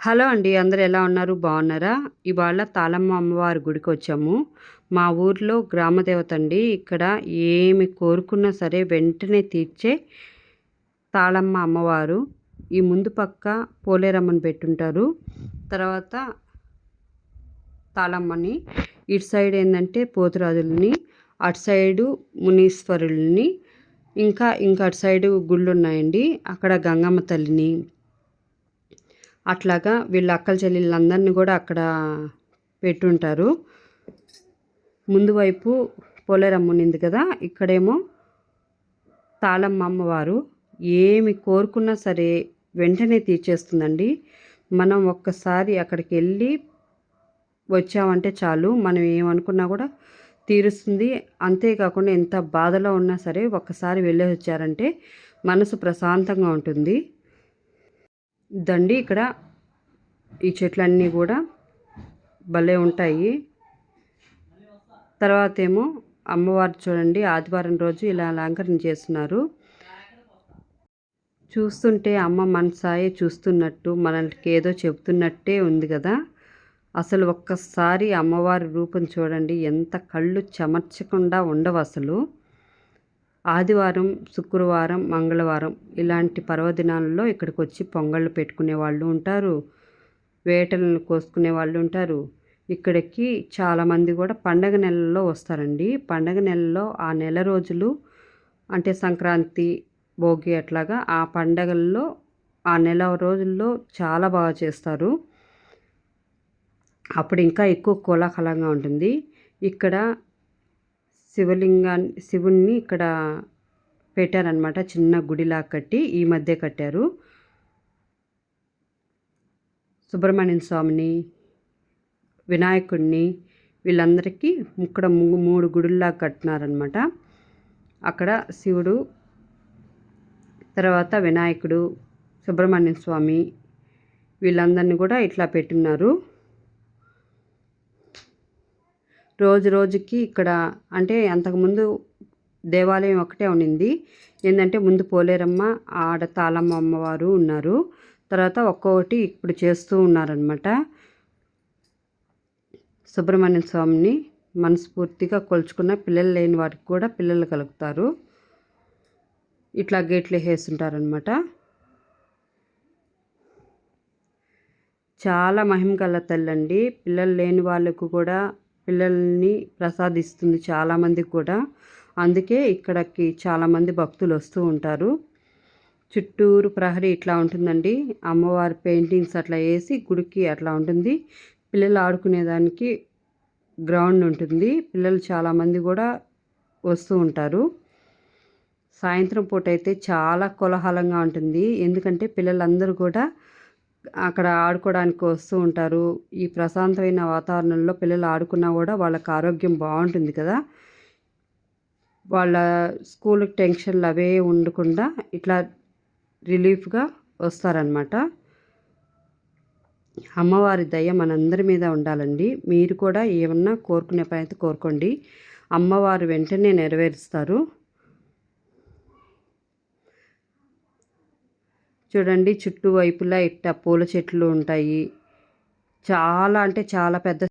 Hello అండి అందరు ఎలా ఉన్నారు? బాగున్నారా? ఇవాళ తాళమ్మ అమ్మవారి గుడికి వచ్చాము. మా ఊర్లో గ్రామదేవత అండి. ఇక్కడ ఏమి కోరుకున్నా సరే వెంటనే తీర్చే తాళమ్మ అమ్మవారు. ఈ ముందు పక్క పోలేరమ్మని పెట్టుంటారు. తర్వాత తాళమ్మని ఇటు సైడ్ ఏంటంటే పోతురాజుల్ని అటు సైడు మునీశ్వరుల్ని ఇంకా ఇంకా అటు సైడు గుళ్ళు ఉన్నాయండి అక్కడ గంగమ్మ తల్లిని అట్లాగా వీళ్ళ అక్కల చెల్లెళ్ళందరినీ కూడా అక్కడ పెట్టుంటారు. ముందు వైపు పోలేరమ్మ ఉన్నింది కదా ఇక్కడేమో తాళమ్మ అమ్మవారు. ఏమి కోరుకున్నా సరే వెంటనే తీర్చేస్తుందండి. మనం ఒక్కసారి అక్కడికి వెళ్ళి వచ్చామంటే చాలు మనం ఏమనుకున్నా కూడా తీరుస్తుంది. అంతేకాకుండా ఎంత బాధలో ఉన్నా సరే ఒక్కసారి వెళ్ళి వచ్చారంటే మనసు ప్రశాంతంగా ఉంటుంది. దండి ఇక్కడ ఈ చెట్లన్నీ కూడా భలే ఉంటాయి. తర్వాత ఏమో అమ్మవారు చూడండి ఆదివారం రోజు ఇలా అలంకరణ చేస్తున్నారు. చూస్తుంటే అమ్మ మనసాయే చూస్తున్నట్టు మనకి ఏదో చెబుతున్నట్టే ఉంది కదా. అసలు ఒక్కసారి అమ్మవారి రూపం చూడండి ఎంత కళ్ళు చెమర్చకుండా ఉండవు అసలు. ఆదివారం శుక్రవారం మంగళవారం ఇలాంటి పర్వదినాలలో ఇక్కడికి వచ్చి పొంగళ్ళు పెట్టుకునే వాళ్ళు ఉంటారు. వేటలను కోసుకునే వాళ్ళు ఉంటారు. ఇక్కడికి చాలామంది కూడా పండగ నెలల్లో వస్తారండి. పండగ నెలలో ఆ నెల రోజులు అంటే సంక్రాంతి భోగి అట్లాగా ఆ పండగల్లో ఆ నెల రోజుల్లో చాలా బాగా చేస్తారు. అప్పుడు ఇంకా ఎక్కువ కోలాహలంగా ఉంటుంది. ఇక్కడ శివలింగాన్ని శివుణ్ణి ఇక్కడ పెట్టారనమాట చిన్న గుడిలా కట్టి ఈ మధ్య కట్టారు. సుబ్రహ్మణ్యం స్వామిని వినాయకుడిని వీళ్ళందరికీ ఇక్కడ మూడు గుడుల్లా కట్టినారనమాట అక్కడ శివుడు తర్వాత వినాయకుడు సుబ్రహ్మణ్యం స్వామి వీళ్ళందరినీ కూడా ఇట్లా పెట్టున్నారు రోజు రోజుకి ఇక్కడ అంటే అంతకుముందు దేవాలయం ఒకటే ఉండింది. ఏంటంటే ముందు పోలేరమ్మ ఆడ తాళమ్మ అమ్మవారు ఉన్నారు. తర్వాత ఒక్కొక్కటి ఇప్పుడు చేస్తూ ఉన్నారనమాట సుబ్రహ్మణ్య స్వామిని మనస్ఫూర్తిగా కొలుచుకున్న పిల్లలు లేని వారికి కూడా పిల్లలు కలుగుతారు ఇట్లా గేట్లు వేస్తుంటారనమాట చాలా మహిమ గల తల్లండి. పిల్లలు లేని వాళ్ళకు కూడా పిల్లల్ని ప్రసాదిస్తుంది చాలామందికి కూడా. అందుకే ఇక్కడికి చాలామంది భక్తులు వస్తూ ఉంటారు. చుట్టూరు ప్రహరీ ఇట్లా ఉంటుందండి. అమ్మవారి పెయింటింగ్స్ అట్లా వేసి గుడికి అట్లా ఉంటుంది. పిల్లలు ఆడుకునేదానికి గ్రౌండ్ ఉంటుంది. పిల్లలు చాలామంది కూడా వస్తూ ఉంటారు. సాయంత్రం పూట అయితే చాలా కోలాహలంగా ఉంటుంది. ఎందుకంటే పిల్లలందరూ కూడా అక్కడ ఆడుకోవడానికి వస్తూ ఉంటారు. ఈ ప్రశాంతమైన వాతావరణంలో పిల్లలు ఆడుకున్నా కూడా వాళ్ళకి ఆరోగ్యం బాగుంటుంది కదా. వాళ్ళ స్కూల్ టెన్షన్లు అవే ఉండకుండా ఇట్లా రిలీఫ్గా వస్తారనమాట అమ్మవారి దయ మనందరి మీద ఉండాలండి. మీరు కూడా ఏమన్నా కోరుకునే పని అయితే కోరుకోండి. అమ్మవారు వెంటనే నెరవేరుస్తారు. చూడండి చుట్టూ వైపులా ఇట్ట పూల చెట్లు ఉంటాయి. చాలా అంటే చాలా పెద్ద